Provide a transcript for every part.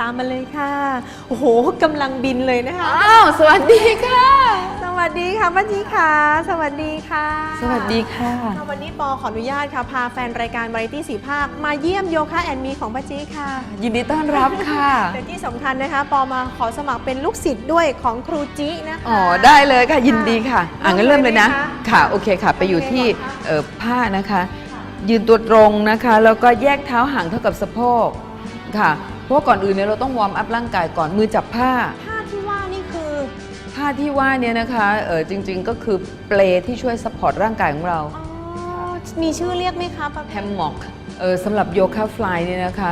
ตามมาเลยค่ะ โอ้โหกำลังบินเลยนะคะ อ้าว สวัสดีค่ะ สวัสดีค่ะป้าจีค่ะ สวัสดีค่ะสวัสดีค่ะ ค่ะวันนี้ปอขออนุญาตค่ะ พาแฟนรายการวาไรตี้สีภาค มาเยี่ยมโยคะแอนมีของป้าจีค่ะ ยินดีต้อนรับค่ะ แต่ที่สำคัญนะคะ ปอมาขอสมัครเป็นลูกศิษย์ด้วยของครูจินะคะ อ๋อ ได้เลยค่ะ ยินดีค่ะ อ่างั้นเริ่มเลยนะ เริ่มเลยไหมคะค่ะ โอเคค่ะ ไปอยู่ที่โอเคค่ะ เอ่อผ้านะคะ ยืนตัวตรงนะคะ แล้วก็แยกเท้าห่างเท่ากับสะโพก ค่ะ เพราะว่าก่อนอื่นเนี่ยเราต้องวอร์มอัพร่างกายก่อนมือจับผ้าผ้าที่ว่านี่คือผ้าที่ว่าเนี่ยนะคะเออจริง ๆ ก็คือเปลที่ช่วยซัพพอร์ตร่างกายของเราอ๋อมีชื่อเรียกไหมคะป้าแฮมม็อกเออสำหรับโยคะฟลายเนี่ยนะคะ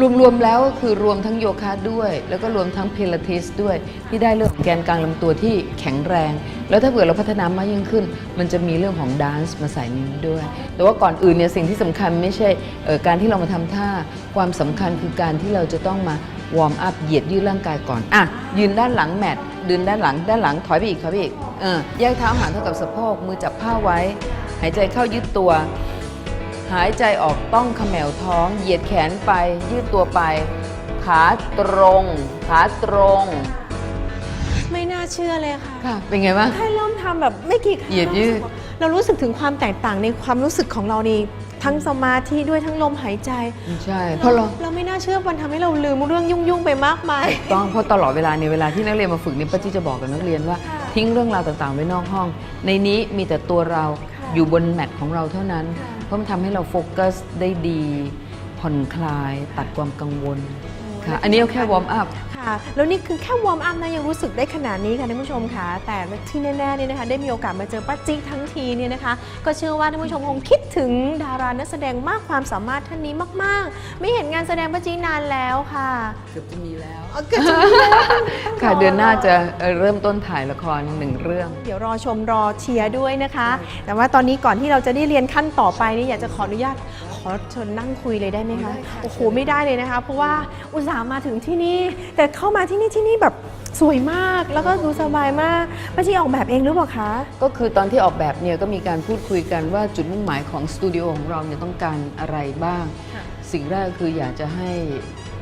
รวมๆแล้วก็คือรวมทั้งโยคะด้วย แล้วก็รวมทั้งเพลาทิสด้วย ที่ได้เรื่องของแกนกลางลำตัวที่แข็งแรง แล้วถ้าเผื่อเราพัฒนามากยิ่งขึ้น มันจะมีเรื่องของด n น e ์มาใส่ในนี้ด้วย แต่ว่าก่อนอื่นเนี่ยสิ่งที่สำคัญไม่ใช่เอ่อการที่เรามาทำท่าความสำคัญคือการที่เราจะต้องมาวอร์มอัพเหยียดยืดร่างกายก่อนอะยืนด้านหลังแมทยืนด้านหลังด้านหลังถอยไปอีกถอยไปอีกเออแยกเท้าห่างเท่ากับสะโพกมือจับผ้าไว้ หายใจเข้ายืดตัว หายใจออกต้องเขมวท้อง เหยียดแขนไป ยืดตัวไป ขาตรง ขาตรง ไม่น่าเชื่อเลยค่ะค่ะ เป็นไงบ้าง แค่เริ่มทำแบบไม่กี่ครั้งเหยียดยืด เรารู้สึกถึงความแตกต่างในความรู้สึกของเรานี่ทั้งสมาธิด้วยทั้งลมหายใจ ใช่เพราะเรา เราไม่น่าเชื่อมันทำให้เราลืมเรื่องยุ่งๆไปมากมาย ต้องเพราะตลอดเวลาในยเวลาที่นักเรียนมาฝึกเนี่ยป้าจี้จะบอกกับนักเรียนว่าค่ะทิ้งเรื่องราวต่างๆ ไว้นอกห้อง ในนี้มีแต่ตัวเราค่ะอยู่บนแมทของเราเท่านั้น ค่ะ เพราะมันทำให้เราโฟกัสได้ดี ผ่อนคลายตัดความกังวล ค่ะ อันนี้เอาแค่วอร์มอัพ ค่ะ แล้วนี่คือแค่วอร์มอัพนะยังรู้สึกได้ขนาดนี้ค่ะท่านผู้ชมค่ะ แต่ที่แน่ๆเนี่ยนะคะได้มีโอกาสมาเจอป้าจิ๊กทั้งทีเนี่ยนะคะ ก็เชื่อว่าท่านผู้ชมคงคิดถึงดารานักแสดงมากความสามารถท่านนี้มาก ๆ ไม่เห็นงานแสดงป้าจิ๊กนานแล้วค่ะเกือบจะมีแล้วเอาเกิดจะมีแล้วต้องรค่ะเดือนหน้าจะเอ่อเริ่มต้นถ่ายละครหนึ่งเรื่อง เดี๋ยวรอชมรอเชียร์ด้วยนะคะ แต่ว่าตอนนี้ก่อนที่เราจะได้เรียนขั้นต่อไปนี่อยากจะขออนุญาตขอเชิญนั่งคุยเลยได้ไหมคะโอ้โหไม่ได้เลยนะคะ เพราะว่าอุตส่าห์มาถึงที่นี่ แต่เข้ามาที่นี่ที่นี่แบบสวยมากแล้วก็ดูสบายมากป้าชีออกแบบเองหรือเปล่าคะ ก็คือตอนที่ออกแบบเนี่ยก็มีการพูดคุยกันว่าจุดมุ่งหมายของสตูดิโอของเราเนี่ยต้องการอะไรบ้าง ค่ะ สิ่งแรกคืออยากจะให้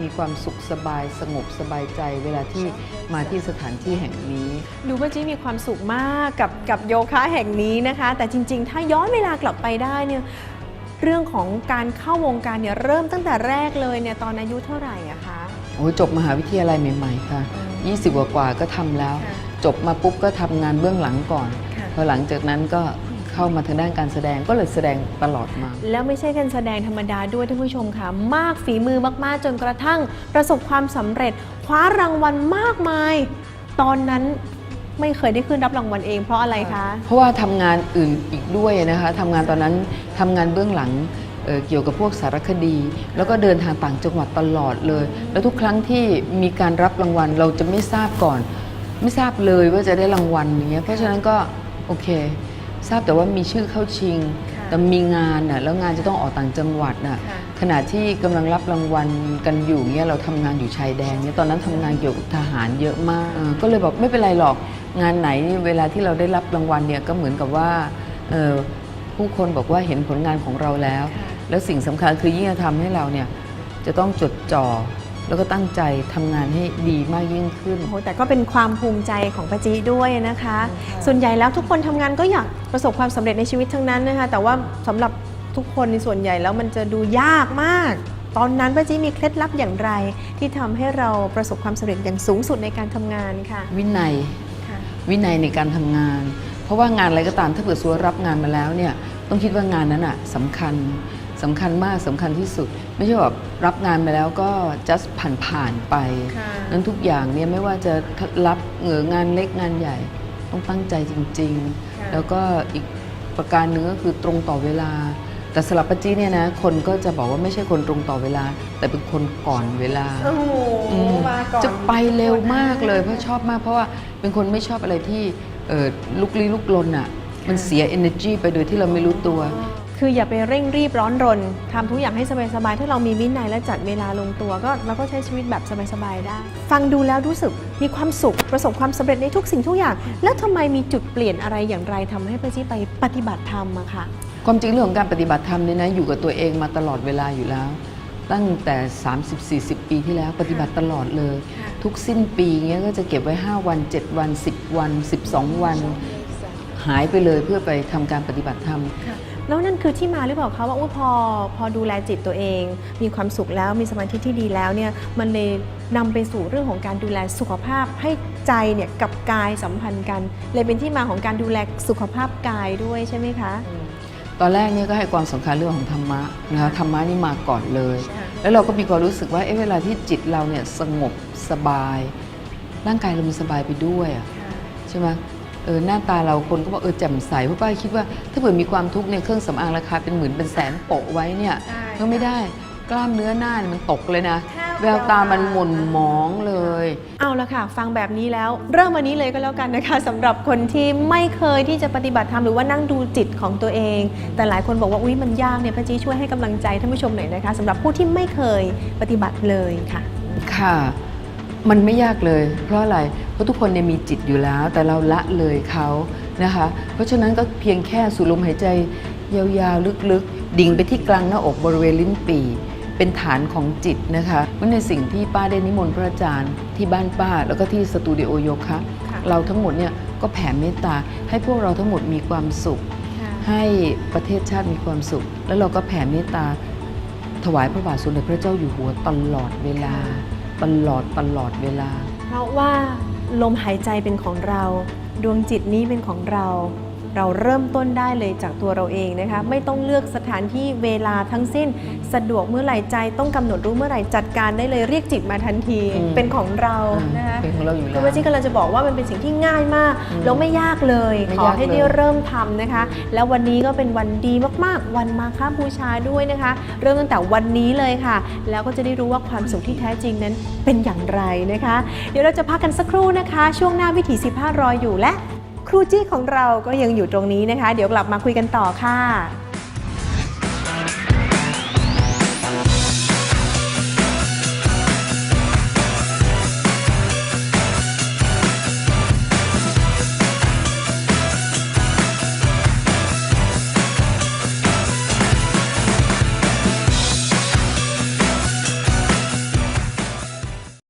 มีความสุขสบายสงบสบายใจ เวลาที่มาที่สถานที่แห่งนี้ ดูป้าจีมีความสุขมากกับกับโยคะแห่งนี้นะคะ แต่จริง ๆ ถ้าย้อนเวลากลับไปได้เนี่ยเรื่องของการเข้าวงการเนี่ยเริ่มตั้งแต่แรกเลยเนี่ยตอนอายุเท่าไหร่อะคะ โอ้ยจบมหาวิทยาลัยใหม่ ๆ ค่ะ 20 กว่ากว่าๆก็ทำแล้วค่ะจบมาปุ๊บก็ทำงานเบื้องหลังก่อนค่ะพอหลังจากนั้นก็เข้ามาทางด้านการแสดงก็เลยแสดงตลอดมา แล้วไม่ใช่การแสดงธรรมดาด้วยท่านผู้ชมค่ะ มากฝีมือมากๆ จนกระทั่งประสบความสำเร็จ คว้ารางวัลมากมาย ตอนนั้นไม่เคยได้ขึ้นรับรางวัลเองเพราะอะไรคะ เพราะว่าทำงานอื่นอีกด้วยนะคะทำงานตอนนั้นทำงานเบื้องหลัง เอ่อเกี่ยวกับพวกสารคดี แล้วก็เดินทางต่างจังหวัดตลอดเลย แล้วทุกครั้งที่มีการรับรางวัลเราจะไม่ทราบก่อน ไม่ทราบเลยว่าจะได้รางวัลอย่างเงี้ยเพราะฉะนั้นก็โอเค ทราบแต่ว่ามีชื่อเข้าชิงค่ะแต่มีงานน่ะแล้วงานจะต้องออกต่างจังหวัดน่ะค่ะขณะที่กำลังรับรางวัลกันอยู่เนี่ยเราทำงานอยู่ชายแดนเนี่ยตอนนั้นทำงานเกี่ยวกับทหารเยอะมากเออก็เลยบอกไม่เป็นไรหรอกงานไหนนี่เวลาที่เราได้รับรางวัลเนี่ยก็เหมือนกับว่าเอ่อผู้คนบอกว่าเห็นผลงานของเราแล้วค่ะ แล้วสิ่งสำคัญคือยิ่งจะทำให้เราเนี่ยจะต้องจดจ่อแล้วก็ตั้งใจทำงานให้ดีมากยิ่งขึ้น โอ้โหแต่ก็เป็นความภูมิใจของป้าจีด้วยนะคะ ส่วนใหญ่แล้วทุกคนทำงานก็อยากประสบความสำเร็จในชีวิตทั้งนั้นนะคะ แต่ว่าสำหรับทุกคนในส่วนใหญ่แล้วมันจะดูยากมาก ตอนนั้นป้าจีมีเคล็ดลับอย่างไร ที่ทำให้เราประสบความสำเร็จอย่างสูงสุดในการทำงานค่ะวินัย ค่ะ วินัยในการทำงาน เพราะว่างานอะไรก็ตามถ้าเกิดสัวรับงานมาแล้วเนี่ยต้องคิดว่างานนั้นอะสำคัญ สำคัญมากสำคัญที่สุด ไม่ใช่แบบรับงานไปแล้วก็ just ผ่านผ่านๆไปค่ะนั้นทุกอย่างเนี่ยไม่ว่าจะรับเหงองานเล็กงานใหญ่ ต้องตั้งใจจริงค่ะๆแล้วก็อีกประการหนึ่งก็คือตรงต่อเวลา แต่สำหรับป้าจี้เนี่ยนะคนก็จะบอกว่าไม่ใช่คนตรงต่อเวลา แต่เป็นคนก่อนเวลา โอ้โหอืมมาก่อนจะไปเร็วมากเลยเพราะชอบมาก เพราะว่าเป็นคนไม่ชอบอะไรที่เอ่อลุกลี้ลุกลนอะมันเสีย energy ไปโดยที่เราไม่รู้ตัว คืออย่าไปเร่งรีบร้อนรนทำทุกอย่างให้สบายๆ ถ้าเรามีวินัยและจัดเวลาลงตัว ก็เราก็ใช้ชีวิตแบบสบายๆได้ ฟังดูแล้วรู้สึกมีความสุขประสบความสำเร็จในทุกสิ่งทุกอย่าง แล้วทำไมมีจุดเปลี่ยนอะไรอย่างไรทำให้ป้าจี้ไปปฏิบัติธรรมอะคะความจริงเรื่องของการปฏิบัติธรรมเนี่ยนะอยู่กับตัวเองมาตลอดเวลาอยู่แล้ว ตั้งแต่ 30-40 ปีที่แล้วปฏิบัติตลอดเลย ทุกสิ้นปีเงี้ยก็จะเก็บไว้ 5 วัน 7 วัน 10 วัน 12 วัน หายไปเลยเพื่อไปทำการปฏิบัติธรรม แล้วนั่นคือที่มาหรือเปล่าคะว่าอุ๊ยพอพอดูแลจิตตัวเอง มีความสุขแล้วมีสมาธิที่ดีแล้วเนี่ยมันเลยนำไปสู่เรื่องของการดูแลสุขภาพให้ใจเนี่ยกับกายสัมพันธ์กัน เลยเป็นที่มาของการดูแลสุขภาพกายด้วยใช่ไหมคะตอนแรกเนี่ยก็ให้ความสำคัญเรื่องของธรรมะนะคะค่ะธรรมะนี่มาก่อนเลยค่ะแล้วเราก็มีความรู้สึกว่าเอ๊ะเวลาที่จิตเราเนี่ยสงบสบาย ร่างกายเรามันสบายไปด้วยอะใช่ไหม เออหน้าตาเราคนก็บอกเออแจ่มใสเพราะป้าคิดว่า ถ้าเผื่อมีความทุกข์เนี่ยเครื่องสำอางราคาเป็นหมื่นเป็นแสนโปะไว้เนี่ยใช่ก็ไม่ได้กล้ามเนื้อหน้าเนี่ยมันตกเลยนะแทบแววตามันหม่นหมองเลย เอาละค่ะ ฟังแบบนี้แล้ว เริ่มวันนี้เลยก็แล้วกันนะคะสำหรับคนที่ไม่เคยที่จะปฏิบัติธรรมหรือว่านั่งดูจิตของตัวเอง แต่หลายคนบอกว่าอุ้ยมันยากเนี่ยพระจีช่วยให้กำลังใจท่านผู้ชมหน่อยนะคะสำหรับผู้ที่ไม่เคยปฏิบัติเลยค่ะ ค่ะ มันไม่ยากเลย เพราะอะไร เพราะทุกคนเนี่ยมีจิตอยู่แล้ว แต่เราละเลยเขานะคะ เพราะฉะนั้นก็เพียงแค่สูดลมหายใจยาวๆลึกๆ ดิ่งไปที่กลางหน้าอกบริเวณลิ้นปี่เป็นฐานของจิตนะคะมันในสิ่งที่ป้าได้นิมนต์พระอาจารย์ที่บ้านป้า แล้วก็ที่สตูดิโอโยคะค่ะเราทั้งหมดเนี่ยก็แผ่เมตตา ให้พวกเราทั้งหมดมีความสุข ให้ประเทศชาติมีความสุข แล้วเราก็แผ่เมตตาถวายพระบาทสมเด็จพระเจ้าอยู่หัวตลอดเวลา ตลอดตลอดเวลา เพราะว่าลมหายใจเป็นของเรา ดวงจิตนี้เป็นของเรา เราเริ่มต้นได้เลยจากตัวเราเองนะคะ ไม่ต้องเลือกสถานที่เวลาทั้งสิ้น สะดวกเมื่อไหร่ใจต้องกำหนดรู้เมื่อไหร่จัดการได้เลยเรียกจิตมาทันทีอืมเป็นของเรานะคะเป็นของเราอยู่คืแล้อวว่าที่กำลังจะบอกว่ามันเป็นสิ่งที่ง่ายมากอืมแล้วไม่ยากเลยไม่ขอยากให้ได้เลยเริ่มทำนะคะ แล้ววันนี้ก็เป็นวันดีมากๆ วันมาฆบูชาด้วยนะคะ เริ่มตั้งแต่วันนี้เลยค่ะ แล้วก็จะได้รู้ว่าความสุขที่แท้จริงนั้นเป็นอย่างไรนะคะ เดี๋ยวเราจะพักกันสักครู่นะคะ ช่วงหน้าวิถี15รออยู่และ ครูจี้ของเราก็ยังอยู่ตรงนี้นะคะ เดี๋ยวกลับมาคุยกันต่อค่ะ